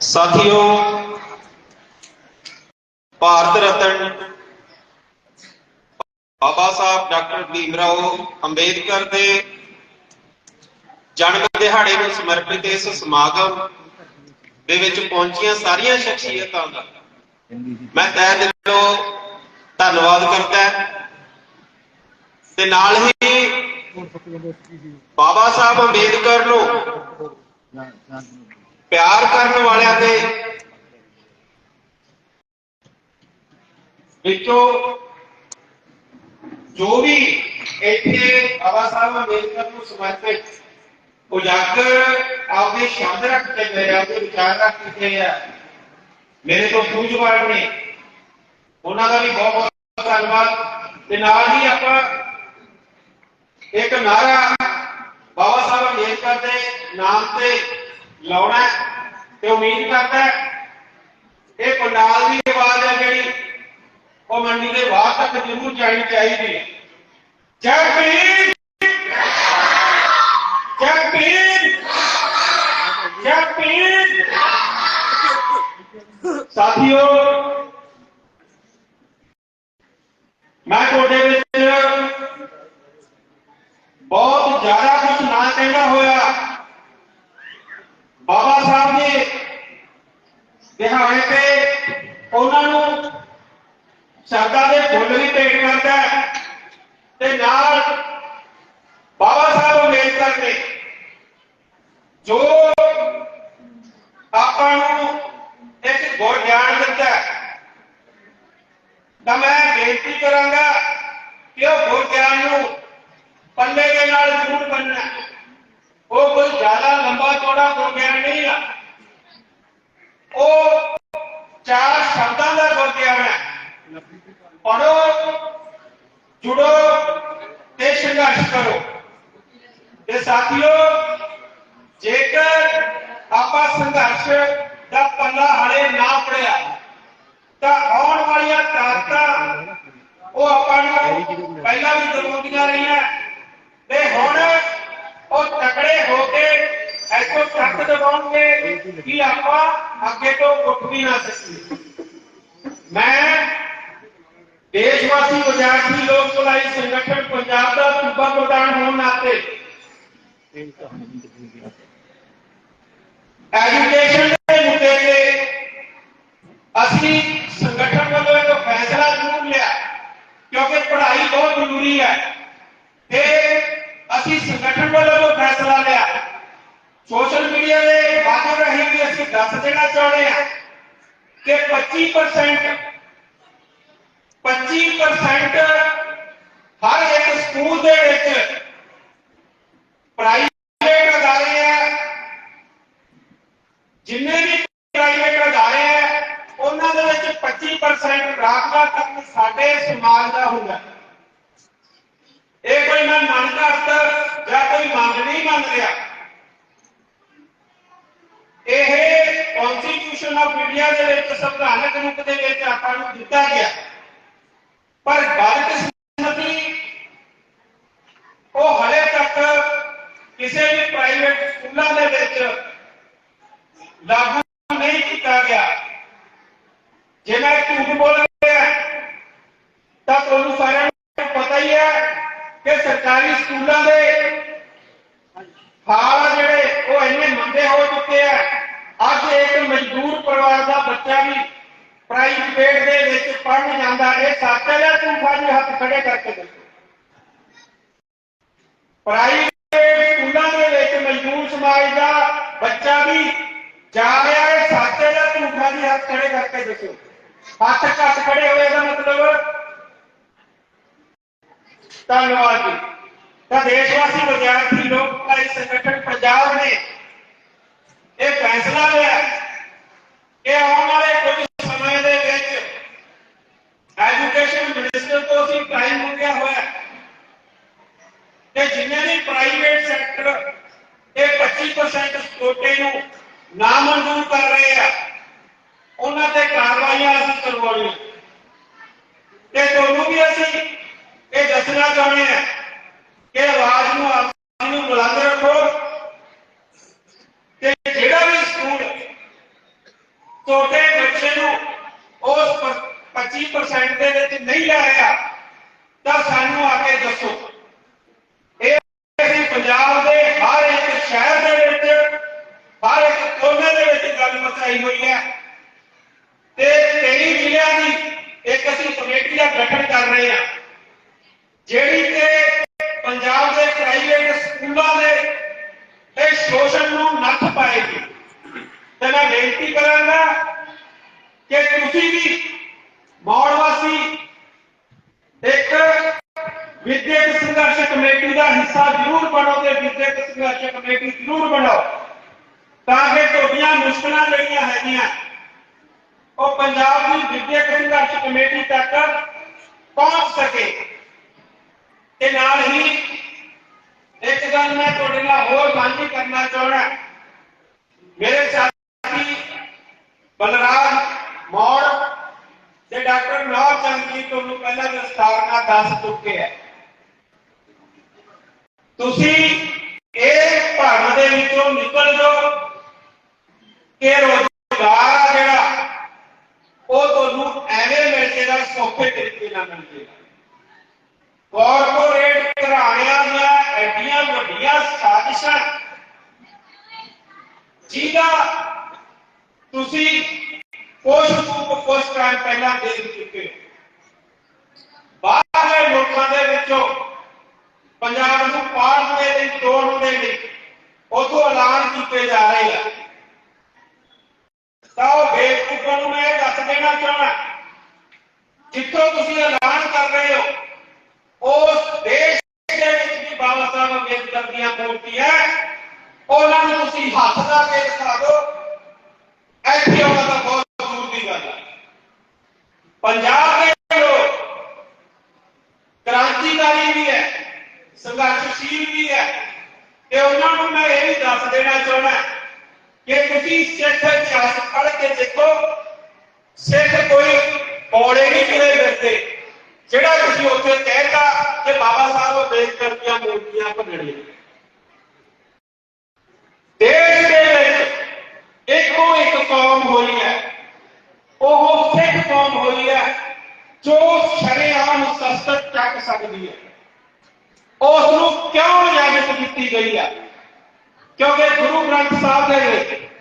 ਸਾਥੀਓ, ਭਾਰਤ ਰਤਨ, ਬਾਬਾ ਸਾਹਿਬ ਡਾਕਟਰ ਭੀਮ ਰਾਓ ਅੰਬੇਦਕਰ ਦੇ ਜਨਮ ਦਿਹਾੜੇ ਨੂੰ ਸਮਰਪਿਤ ਇਸ ਸਮਾਗਮ ਦੇ ਵਿੱਚ ਪਹੁੰਚੀਆਂ ਸਾਰੀਆਂ ਸ਼ਖਸੀਅਤਾਂ ਦਾ। ਮੈਂ ਤਹਿ ਦਿਲੋਂ ਧੰਨਵਾਦ ਕਰਦਾ ਤੇ ਨਾਲ ਹੀ ਬਾਬਾ ਸਾਹਿਬ ਅੰਬੇਦਕਰ ਨੂੰ ਪਿਆਰ ਕਰਨ ਵਾਲਿਆਂ ਦੇ ਵਿੱਚੋਂ ਜੋ ਵੀ ਇੱਥੇ ਬਾਬਾ ਸਾਹਿਬ ਅੰਬੇਦਕਰ ਨੂੰ ਸਮਰਪਿਤ ਉਜਾਗਰ ਆਪਦੇ ਸ਼ਬਦ ਰੱਖ ਕੇ ਗਏ, ਆਪਦੇ ਵਿਚਾਰ ਰੱਖ ਕੇ ਗਏ ਆ। ਮੇਰੇ ਤੋਂ ਸੂਝਵਾਨ ਨੇ। ਉਹਨਾਂ ਦਾ ਵੀ ਬਹੁਤ ਬਹੁਤ ਧੰਨਵਾਦ। ਤੇ ਨਾਲ ਹੀ ਆਪਾਂ ਇੱਕ ਨਾਰਾ ਬਾਬਾ ਸਾਹਿਬ ਅੰਬੇਦਕਰ ਦੇ ਨਾਮ ਤੇ ਲਾਉਣਾ ਤੇ ਉਮੀਦ ਕਰਦਾ ਇਹ ਪੰਡਾਲ ਦੀ ਆਵਾਜ਼ ਹੈ ਜਿਹੜੀ ਉਹ ਮੰਡੀ ਦੇ ਬਾਹਰ ਤੱਕ ਜ਼ਰੂਰ ਜਾਣੀ ਚਾਹੀਦੀ ਹੈ। ਜੈ ਭੀਮ! ਜੈ ਭੀਮ ਸਾਥੀਓ, ਮੈਂ ਤੁਹਾਡੇ ਵਿੱਚ ਬਹੁਤ ਜ਼ਿਆਦਾ ਕੁਝ ਨਾ ਕਹਿੰਦਾ ਹੋਇਆ। ਬਾਬਾ ਸਾਹਿਬ ਦੇ ਦਿਹਾੜੇ ਤੇ ਉਹਨਾਂ ਨੂੰ ਸ਼ਰਧਾ ਦੇ ਫੁੱਲ ਵੀ ਭੇਟ ਕਰਦਾ ਤੇ ਨਾਲ ਬਾਬਾ ਸਾਹਿਬ ਅੰਬੇਦਕਰ ਨੇ ਜੋ ਆਪਾਂ ਨੂੰ ਇੱਕ ਗੁਰ ਗਿਆਨ ਦਿੱਤਾ ਤਾਂ ਮੈਂ ਬੇਨਤੀ ਕਰਾਂਗਾ ਕਿ ਉਹ ਗੁਰ ਗਿਆਨ ਨੂੰ ਪੱਲੇ ਦੇ ਨਾਲ ਜ਼ਰੂਰ ਬੰਨਣਾ ਉਹ ਕੋਈ ਜ਼ਿਆਦਾ ਲੰਬਾ ਚੌੜਾ ਗੁਰਗਿਆਨ ਨਹੀਂ ਆ। ਉਹ ਚਾਰ ਸ਼ਬਦਾਂ ਦਾ ਗੁਰਗਿਆਨ ਹੈ। ਪੜੋ ਜੁੜੋ ਤੇ ਸੰਘਰਸ਼ ਕਰੋ। ਤੇ ਸਾਥੀਓ ਜੇਕਰ ਆਪਾਂ ਸੰਘਰਸ਼ ਦਾ ਪੱਲਾ ਹਲੇ ਨਾ ਪੜਿਆ ਤਾਂ ਆਉਣ ਵਾਲੀਆਂ ਤਾਕਤਾਂ ਉਹ ਆਪਾਂ ਨੂੰ ਪਹਿਲਾਂ ਵੀ ਦਰਮੋਦੀਆਂ ਰਹੀਆਂ। ਤੇ ਹੁਣ ਉਹ ਤਕੜੇ ਹੋ ਕੇ ਐਸੋ ਤੱਕ ਦਬਾਉਣਗੇ ਕਿ ਆਪਾਂ ਅੱਗੇ ਤੋਂ ਉੱਠ ਵੀ ਨਾ ਸਕੀਏ। ਮੈਂ ਦੇਸ਼ ਵਾਸੀ ਵਿਦਿਆਰਥੀ ਲੋਕ ਭਲਾਈ ਸੰਗਠਨ ਪੰਜਾਬ ਦਾ ਸੂਬਾ ਪ੍ਰਧਾਨ ਹੋਣ ਨਾਤੇ ਐਜੂਕੇਸ਼ਨ ਦੇ ਮੁੱਦੇ ਤੇ ਅਸੀਂ ਸੰਗਠਨ ਵੱਲੋਂ ਇੱਕ ਫੈਸਲਾ ਜ਼ਰੂਰ ਲਿਆ ਕਿਉਂਕਿ ਪੜ੍ਹਾਈ ਬਹੁਤ ਜ਼ਰੂਰੀ ਹੈ ਤੇ ਅਸੀਂ ਸੰਗਠਨ ਵੱਲੋਂ ਜੋ ਫੈਸਲਾ ਲਿਆ ਸੋਸ਼ਲ ਮੀਡੀਆ ਦੇ ਮਾਧਿਅਮ ਰਾਹੀਂ ਵੀ ਅਸੀਂ ਦੱਸ ਦੇਣਾ ਚਾਹੁੰਦੇ ਹਾਂ ਕਿ 25% 25% ਹਰ ਇੱਕ ਸਕੂਲ ਦੇ ਵਿੱਚ ਪ੍ਰਾਈਵੇਟ ਅਦਾਰੇ ਆ ਜਿੰਨੇ ਵੀ ਪ੍ਰਾਈਵੇਟ ਅਦਾਰੇ ਹੈ, ਉਹਨਾਂ ਦੇ ਵਿੱਚ 25% ਰਾਖਵਾ ਤੱਕ ਸਾਡੇ ਸਮਾਜ ਦਾ ਹੁੰਦਾ ਇਹ ਕੋਈ ਮੈਂ ਮੰਨਦਾ ਅਸਰ ਜਾਂ ਕੋਈ ਮੰਗ ਨਹੀਂ ਮੰਨ ਰਿਹਾ। ਇਹ ਕਨਸਟੀਟਿਊਸ਼ਨ ਆਫ ਇੰਡੀਆ ਦੇ ਵਿੱਚ ਸੰਵਿਧਾਨਕ ਰੂਪ ਦੇ ਵਿੱਚ ਆਪਾਂ ਨੂੰ ਦਿੱਤਾ ਗਿਆ। ਪਰ ਬਦਕਿਸਮਤੀ ਉਹ ਹਲੇ ਤੱਕ ਕਿਸੇ ਵੀ ਪ੍ਰਾਈਵੇਟ ਸਕੂਲਾਂ ਦੇ ਵਿੱਚ ਲਾਗੂ ਨਹੀਂ ਕੀਤਾ ਗਿਆ। ਜੇ ਮੈਂ ਝੂਠ ਬੋਲ ਰਿਹਾ, ਤਾਂ ਤੁਹਾਨੂੰ ਸਾਰਿਆਂ ਨੂੰ ਪਤਾ ਹੀ ਹੈ ਕਿ ਸਰਕਾਰੀ ਸਕੂਲਾਂ ਦੇ ਹਾਲ ਜਿਹੜੇ, ਉਹ ਇੰਨੇ ਮੰਦੇ ਹੋ ਚੁੱਕੇ ਆ। ਅੱਜ ਇੱਕ ਮਜ਼ਦੂਰ ਪਰਿਵਾਰ ਦਾ ਬੱਚਾ ਵੀ ਪ੍ਰਾਈਵੇਟ ਦੇ ਵਿੱਚ ਪੜ੍ਹਨ ਜਾਂਦਾ ਇਹ ਸੱਚ ਹੈ ਜਾਂ ਝੂਠਾ ਹੱਥ ਖੜੇ ਕਰਕੇ ਦੱਸੋ। ਪ੍ਰਾਈਵੇਟ ਸਕੂਲਾਂ ਦੇ ਵਿੱਚ ਮਜ਼ਦੂਰ ਸਮਾਜ ਦਾ ਬੱਚਾ ਵੀ ਜਾ ਰਿਹਾ ਹੈ ਸੱਚ ਝੂਠਾ ਜੀ ਹੱਥ ਖੜੇ ਕਰਕੇ ਦੱਸੋ ਹੱਥ ਘੱਟ ਖੜੇ ਹੋਏ ਦਾ ਮਤਲਬ? ਧੰਨਵਾਦ ਜੀ। ਤਾਂ ਦੇਸ਼ਵਾਸੀ ਵਿਦਿਆਰਥੀ ਲੋਕ ਭਲਾਈ ਸੰਗਠਨ ਪੰਜਾਬ ਨੇ ਇਹ ਫੈਸਲਾ ਲਿਆ। ਕਿ ਆਉਣ ਵਾਲੇ ਕੁਝ ਸਮੇਂ ਦੇ ਵਿੱਚ ਐਜੂਕੇਸ਼ਨ ਮਿਨਿਸਟਰ ਤੋਂ ਅਸੀਂ ਟਾਈਮ ਮੰਗਿਆ ਹੋਇਆ। ਹੈ ਕਿ ਜਿੰਨੇ ਵੀ ਪ੍ਰਾਈਵੇਟ ਸੈਕਟਰ ਇਹ 25% ਕੋਟੇ ਨੂੰ ਨਾ ਕਰ ਰਹੇ ਆ। ਉਹਨਾਂ ਤੇ ਕਾਰਵਾਈਆਂ ਅਸੀਂ ਕਰਵਾਉਣੀਆਂ। ਤੇ ਤੁਹਾਨੂੰ ਵੀ ਅਸੀਂ ਇਹ ਦੱਸਣਾ ਚਾਹੁੰਦੇ ਹਾਂ ਕਿ ਆਵਾਜ਼ ਨੂੰ ਆਪਣੀ ਨੂੰ ਬੁਲੰਦ ਰੱਖੋ। ਤੇ ਜਿਹੜਾ ਵੀ ਸਕੂਲ ਤੁਹਾਡੇ ਬੱਚੇ ਨੂੰ ਉਸ ਪ- 25% ਦੇ ਵਿੱਚ ਨਹੀਂ ਲੈ ਰਿਹਾ ਤਾਂ ਸਾਨੂੰ ਆ ਕੇ ਦੱਸੋ ਇਹ ਅਸੀਂ ਪੰਜਾਬ ਦੇ ਹਰ ਇੱਕ ਸ਼ਹਿਰ ਦੇ ਵਿੱਚ ਹਰ ਇੱਕ ਕੋਨੇ ਦੇ ਵਿੱਚ ਗੱਲ ਮਚਾਈ ਹੋਈ ਹੈ ਤੇ 23 ਜ਼ਿਲ੍ਹਿਆਂ ਦੀ ਇੱਕ ਅਸੀਂ ਕਮੇਟੀ ਦਾ ਗਠਨ ਕਰ ਰਹੇ ਹਾਂ ਜਿਹੜੀ ਕਿ ਪੰਜਾਬ ਦੇ ਪ੍ਰਾਈਵੇਟ ਸਕੂਲਾਂ ਦੇ ਇਹ ਸ਼ੋਸ਼ਣ ਨੂੰ ਨੱਥ ਪਾਏਗੀ ਤੇ ਮੈਂ ਬੇਨਤੀ ਕਰਾਂਗਾ ਕਿ ਤੁਸੀਂ ਵੀ ਮੌੜ ਵਾਸੀ ਇੱਕ ਵਿਦਿਅਕ ਸੰਘਰਸ਼ ਕਮੇਟੀ ਦਾ ਹਿੱਸਾ ਜ਼ਰੂਰ ਬਣੋ ਤੇ ਵਿਦਿਅਕ ਸੰਘਰਸ਼ ਕਮੇਟੀ ਜ਼ਰੂਰ ਬਣੋ ਤਾਂ ਕਿ ਤੁਹਾਡੀਆਂ ਮੁਸ਼ਕਲਾਂ ਜਿਹੜੀਆਂ ਹੈਗੀਆਂ, ਉਹ ਪੰਜਾਬ ਦੀ ਵਿਦਿਅਕ ਸੰਘਰਸ਼ ਕਮੇਟੀ ਤੱਕ ਪਹੁੰਚ ਸਕੇ। ਤੇ ਨਾਲ ਹੀ ਇੱਕ ਗੱਲ ਮੈਂ ਤੁਹਾਡੇ ਨਾਲ ਹੋਰ ਸਾਂਝੀ ਕਰਨਾ ਚਾਹਣਾ ਮੇਰੇ ਸਾਥੀ ਬਲਰਾਜ ਮੌੜ ਤੇ ਡਾਕਟਰ ਨੌਰ ਚੰਦ ਜੀ ਤੁਹਾਨੂੰ ਪਹਿਲਾਂ ਵਿਸਥਾਰ ਨਾਲ ਦੱਸ ਚੁੱਕੇ ਹੈ ਤੁਸੀਂ ਇਹ ਭਰਮ ਦੇ ਵਿੱਚੋਂ ਨਿਕਲ ਜਾਓ ਕਿ ਰੋਜ਼ਗਾਰ ਆ ਜਿਹੜਾ, ਉਹ ਤੁਹਾਨੂੰ ਐਵੇਂ ਮਿਲ ਜੇਗਾ ਸੌਖੇ ਤਰੀਕੇ ਨਾਲ ਮਿਲ ਜੇਗਾ ਕਾਰਪੋਰੇਟ ਘਰਾਣਿਆਂ ਦੀਆਂ ਐਡੀਆਂ ਵੱਡੀਆਂ ਸਾਜ਼ਿਸ਼ਾਂ, ਜਿਹਦਾ ਤੁਸੀਂ ਕੁਝ ਸੂਪ ਕੁਝ ਟਾਈਮ ਪਹਿਲਾਂ ਦੇ ਚੁੱਕੇ ਹੋ। ਬਾਹਰਲੇ ਮੁਲਕਾਂ ਦੇ ਵਿੱਚੋਂ ਪੰਜਾਬ ਨੂੰ ਪਾੜ ਦੇ ਲਈ ਤੋੜਨ ਦੇ ਲਈ ਉਥੋਂ ਐਲਾਨ ਕੀਤੇ ਜਾ ਰਹੇ ਆ। ਤਾਂ ਉਹ ਬੇਵਕੂਫਾਂ ਨੂੰ ਮੈਂ ਇਹ ਦੱਸ ਦੇਣਾ ਚਾਹਣਾ ਜਿੱਥੋਂ ਤੁਸੀਂ ਐਲਾਨ ਕਰ ਰਹੇ ਹੋ, ਉਸ ਦੇਸ਼ ਦੇ ਵਿੱਚ ਵੀ ਬਾਬਾ ਸਾਹਿਬ ਅੰਬੇਦਕਰ ਦੀਆਂ ਮੂਰਤੀਆਂ, ਉਹਨਾਂ ਨੂੰ ਤੁਸੀਂ ਹੱਥ ਲਾ ਕੇ ਦਿਖਾ ਦਿਓ ਇੱਥੇ ਉਹਨਾਂ ਦਾ ਬਹੁਤ ਦੂਰ ਦੀ ਗੱਲ ਹੈ ਪੰਜਾਬ ਦੇ ਲੋਕ ਕ੍ਰਾਂਤੀਕਾਰੀ ਵੀ ਹੈ ਸੰਘਰਸ਼ਸ਼ੀਲ ਵੀ ਹੈ ਤੇ ਉਹਨਾਂ ਨੂੰ ਮੈਂ ਇਹ ਵੀ ਦੱਸ ਦੇਣਾ ਚਾਹੁੰਦਾ ਕਿ ਤੁਸੀਂ ਸਿੱਖ ਇਤਿਹਾਸ ਪੜ੍ਹ ਕੇ ਦੇਖੋ, ਸਿੱਖ ਕੋਈ ਪੌੜੇ ਨਹੀਂ ਕਿਵੇਂ ਫਿਰਦੇ। ਜਿਹੜਾ ਤੁਸੀਂ ਉੱਥੇ ਕਹਿਤਾ ਕਿ ਬਾਬਾ ਸਾਹਿਬ ਅੰਬੇਦਕਰ ਦੀਆਂ ਮੂਰਤੀਆਂ ਭੰਨਣੀਆਂ ਦੇਸ਼ ਦੇ ਵਿੱਚ ਇੱਕੋ ਇੱਕ ਕੌਮ ਹੋਈ ਹੈ। ਉਹ ਸਿੱਖ ਕੌਮ ਹੋਈ ਹੈ, ਜੋ ਸ਼ਰੇਆਮ ਸ਼ਸਤਰ ਚੱਕ ਸਕਦੀ ਹੈ। ਉਸ ਨੂੰ ਕਿਉਂ ਇਜਾਜ਼ਤ ਦਿੱਤੀ ਗਈ ਹੈ? ਕਿਉਂਕਿ ਗੁਰੂ ਗ੍ਰੰਥ ਸਾਹਿਬ ਦੇ ਵਿੱਚ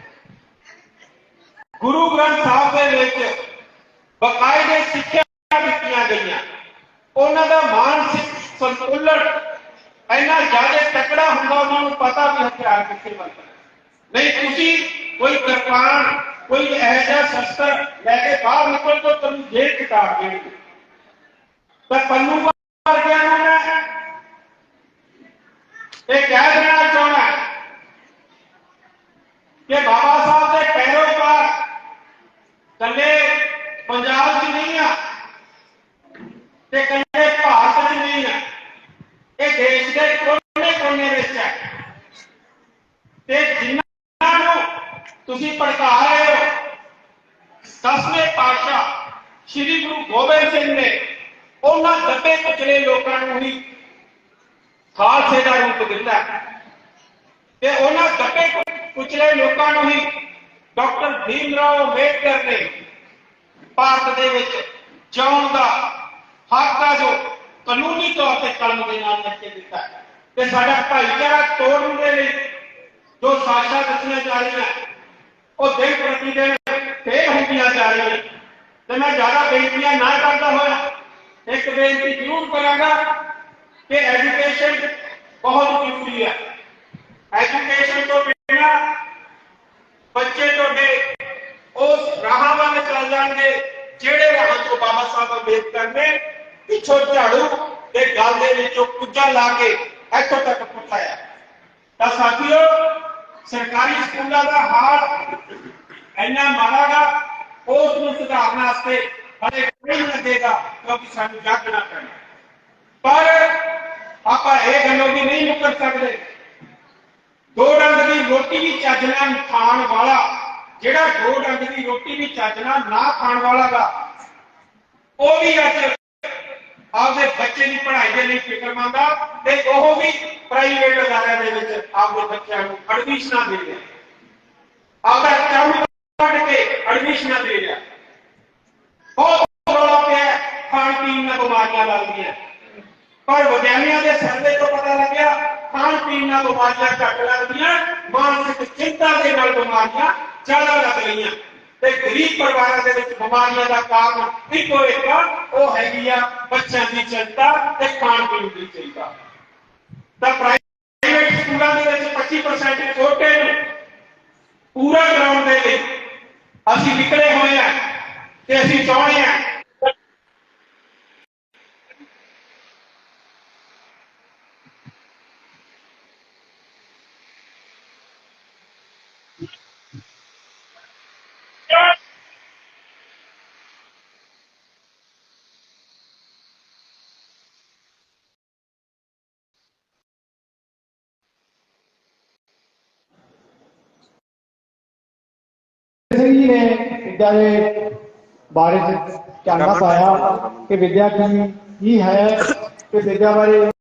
ਗੁਰੂ ਗ੍ਰੰਥ ਸਾਹਿਬ ਦੇ ਵਿੱਚ ਬਕਾਇਦੇ ਸਿੱਖਿਆ ਦਿੱਤੀਆਂ ਗਈਆਂ। ਉਹਨਾਂ ਦਾ ਮਾਨਸਿਕ ਸੰਤੁਲਨ ਇੰਨਾ ਜ਼ਿਆਦਾ ਤਕੜਾ ਹੁੰਦਾ, ਉਹਨਾਂ ਨੂੰ ਪਤਾ ਵੀ ਹਥਿਆਰ ਕਿੱਥੇ ਵਰਤਣਾ ਨਹੀਂ, ਤੁਸੀਂ ਕੋਈ ਕਿਰਪਾਨ ਕੋਈ ਇਹੋ ਸ਼ਸਤਰ ਲੈ ਕੇ ਬਾਹਰ ਨਿਕਲ ਤੋਂ ਤੁਹਾਨੂੰ ਜੇਲ੍ਹ ਕਿਤਾਬ ਦੇਣਗੇ। ਤਾਂ ਪੰਨੂ ਵਰਗਿਆਂ ਨੂੰ ਇਹ ਕਹਿ ਦੇਣਾ ਚਾਹਣਾ ਕਿ ਬਾਬਾ ਸਾਹਿਬ ਦੇ ਪੈਰੋਕਾਰ ਕੱਲੇ ਪੰਜਾਬ 'ਚ ਨਹੀਂ ਆ ਤੇ ਕੱਲੇ ਭਾਰਤ 'ਚ ਨਹੀਂ ਆ ਇਹ ਦੇਸ਼ ਦੇ ਕੋਨੇ ਕੋਨੇ ਵਿੱਚ ਹੈ। ਤੇ ਜਿਨ੍ਹਾਂ ਨੂੰ ਤੁਸੀਂ ਭੜਕਾ ਰਹੇ ਹੋ, ਦਸਵੇਂ ਪਾਤਸ਼ਾਹ ਸ੍ਰੀ ਗੁਰੂ ਗੋਬਿੰਦ ਸਿੰਘ ਨੇ ਉਹਨਾਂ ਦੱਬੇ ਕੁਚਲੇ ਲੋਕਾਂ ਨੂੰ ਹੀ ਖਾਲਸੇ ਦਾ ਰੂਪ ਦਿੱਤਾ। ਤੇ ਉਹਨਾਂ ਦੱਬੇ ਕੁਚਲੇ ਲੋਕਾਂ ਨੂੰ ਹੀ ਡਾਕਟਰ ਭੀਮ ਰਾਓ ਅੰਬੇਡਕਰ ਨੇ ਭਾਰਤ ਦੇ ਵਿੱਚ ਜਿਉਣ ਦਾ ਹੱਕ ਆ ਜੋ ਕਾਨੂੰਨੀ ਤੌਰ ਤੇ ਕਲਮ ਦੇ ਨਾਲ ਲਿਖ ਕੇ ਦਿੱਤਾ ਹੈ। ਤੇ ਸਾਡਾ ਭਾਈਚਾਰਾ ਤੋੜਨ ਦੇ ਲਈ ਜੋ ਸਾਜ਼ਿਸ਼ਾਂ ਦੱਸੀਆਂ ਜਾ ਰਹੀਆਂ ਉਹ ਦਿਨ ਪ੍ਰਤੀ ਦਿਨ ਫੇਲ ਹੁੰਦੀਆਂ ਜਾ ਰਹੀਆਂ ਤੇ ਮੈਂ ਜ਼ਿਆਦਾ ਬੇਨਤੀਆਂ ਨਾ ਕਰਦਾ ਹੋਇਆ ਇੱਕ ਬੇਨਤੀ ਜ਼ਰੂਰ ਕਰਾਂਗਾ ਕਿ ਐਜੂਕੇਸ਼ਨ ਬਹੁਤ ਜ਼ਰੂਰੀ ਹੈ ਐਜੂਕੇਸ਼ਨ ਤੋਂ ਬਿਨਾਂ ਬੱਚੇ ਤੁਹਾਡੇ ਉਸ ਰਾਹਾਂ ਵੱਲ ਚੱਲ ਜਾਣਗੇ ਜਿਹੜੇ ਰਾਹਾਂ ਤੋਂ ਬਾਬਾ ਸਾਹਿਬ ਅੰਬੇਦਕਰ ਨੇ ਪਿੱਛੋਂ ਝਾੜੂ ਤੇ ਗਲ ਦੇ ਵਿੱਚੋਂ ਕੁੱਜਾ ਲਾ ਕੇ ਇੱਥੋਂ ਤੱਕ ਪਹੁੰਚਾਇਆ। ਤਾਂ ਸਾਥੀਓ, ਸਰਕਾਰੀ ਸਕੂਲਾਂ ਦਾ ਹਾਲ ਇੰਨਾ ਮਾੜਾ ਗਾ, ਉਸ ਨੂੰ ਸੁਧਾਰਨ ਵਾਸਤੇ ਹਲੇ ਕੋਈ ਨਹੀਂ ਲੱਗੇਗਾ ਕਿਉਂਕਿ ਸਾਨੂੰ ਜਾਗਣਾ ਪੈਣਾ। ਪਰ ਆਪਾਂ ਇਹ ਗੱਲੋਂ ਵੀ ਨਹੀਂ ਮੁੱਕਰ ਸਕਦੇ। ਦੋ ਡੰਗ ਦੀ ਰੋਟੀ ਵੀ ਚੱਜ ਨਾਲ ਖਾਣ ਵਾਲਾ, ਜਿਹੜਾ ਦੋ ਡੰਗ ਦੀ ਰੋਟੀ ਵੀ ਚੱਜ ਨਾਲ ਨਾ ਖਾਣ ਵਾਲਾ ਗਾ, ਉਹ ਵੀ ਅੱਜ ਆਪਦੇ ਬੱਚੇ ਦੀ ਪੜ੍ਹਾਈ ਦੇ ਲਈ ਫਿਕਰਮੰਦ ਆ ਤੇ ਉਹ ਵੀ ਪ੍ਰਾਈਵੇਟ ਅਦਾਰਿਆਂ ਦੇ ਵਿੱਚ ਆਪਦੇ ਬੱਚਿਆਂ ਨੂੰ ਐਡਮਿਸ਼ਨਾਂ ਦੇ ਰਿਹਾ। ਆਪਦਾ ਕੰਮ ਕੱਢ ਕੇ ਐਡਮਿਸ਼ਨਾਂ ਦੇ ਰਿਹਾ। ਬਹੁਤ ਰੌਲਾ ਪਿਆ ਖਾਣ ਪੀਣ ਨਾਲ ਬਿਮਾਰੀਆਂ ਲੱਗਦੀਆਂ। ਪਰ ਵਿਗਿਆਨੀਆਂ ਦੇ ਸਰਵੇ ਤੋਂ ਪਤਾ ਲੱਗਿਆ, ਖਾਣ ਪੀਣ ਨਾਲ ਬਿਮਾਰੀਆਂ ਘੱਟ ਲੱਗਦੀਆਂ, ਮਾਨਸਿਕ ਚਿੰਤਾ ਦੇ ਨਾਲ ਬਿਮਾਰੀਆਂ ਜ਼ਿਆਦਾ ਲੱਗ ਰਹੀਆਂ। ਤੇ ਗਰੀਬ ਪਰਿਵਾਰਾਂ ਦੇ ਵਿੱਚ ਬਿਮਾਰੀਆਂ ਦਾ ਕਾਰਨ ਇੱਕੋ ਇੱਕ ਉਹ ਹੈਗੀ ਆ ਬੱਚਿਆਂ ਦੀ ਚਿੰਤਾ ਤੇ ਖਾਣ ਪੀਣ ਦੀ ਚਿੰਤਾ। ਤਾਂ ਪ੍ਰਾਈਵੇਟ ਸਕੂਲਾਂ ਦੇ ਵਿੱਚ 25% ਛੋਟੇ ਨੇ। ਪੂਰਾ ਗਰਾਊਂਡ ਦੇ ਲਈ ਅਸੀਂ ਨਿਕਲੇ ਹੋਏ ਆ ਤੇ ਅਸੀਂ ਚਾਹੁੰਦੇ ਆ ਸਿੰਘ ਜੀ ਨੇ ਵਿਦਿਆ ਦੇ ਬਾਰੇ ਚ ਚਾਨਣਾ ਪਾਇਆ ਕਿ ਵਿਦਿਆ ਕੀ ਕੀ ਹੈ ਤੇ ਵਿਦਿਆ ਬਾਰੇ